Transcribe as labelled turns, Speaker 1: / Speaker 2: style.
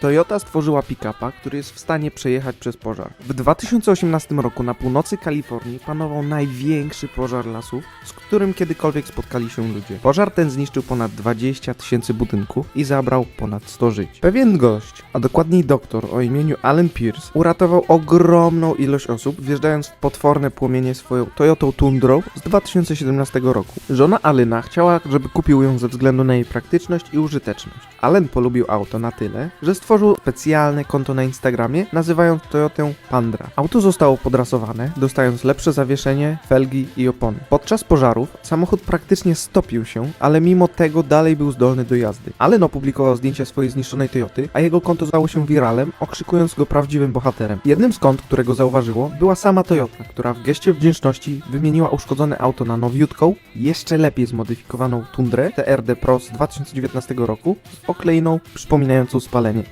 Speaker 1: Toyota stworzyła pick-upa, który jest w stanie przejechać przez pożar. W 2018 roku na północy Kalifornii panował największy pożar lasów, z którym kiedykolwiek spotkali się ludzie. Pożar ten zniszczył ponad 20 tysięcy budynków i zabrał ponad 100 żyć. Pewien gość, a dokładniej doktor o imieniu Alan Pierce, uratował ogromną ilość osób, wjeżdżając w potworne płomienie swoją Toyotą Tundrą z 2017 roku. Żona Alena chciała, żeby kupił ją ze względu na jej praktyczność i użyteczność. Allen polubił auto na tyle, że stworzył specjalne konto na Instagramie, nazywając Toyotę Pandra. Auto zostało podrasowane, dostając lepsze zawieszenie, felgi i opony. Podczas pożarów samochód praktycznie stopił się, ale mimo tego dalej był zdolny do jazdy. Allen opublikował zdjęcie swojej zniszczonej Toyoty, a jego konto stało się wiralem, okrzykując go prawdziwym bohaterem. Jednym z kont, którego zauważyło, była sama Toyota, która w geście wdzięczności wymieniła uszkodzone auto na nowiutką, jeszcze lepiej zmodyfikowaną Tundrę TRD Pro z 2019 roku z okleiną przypominającą spalenie.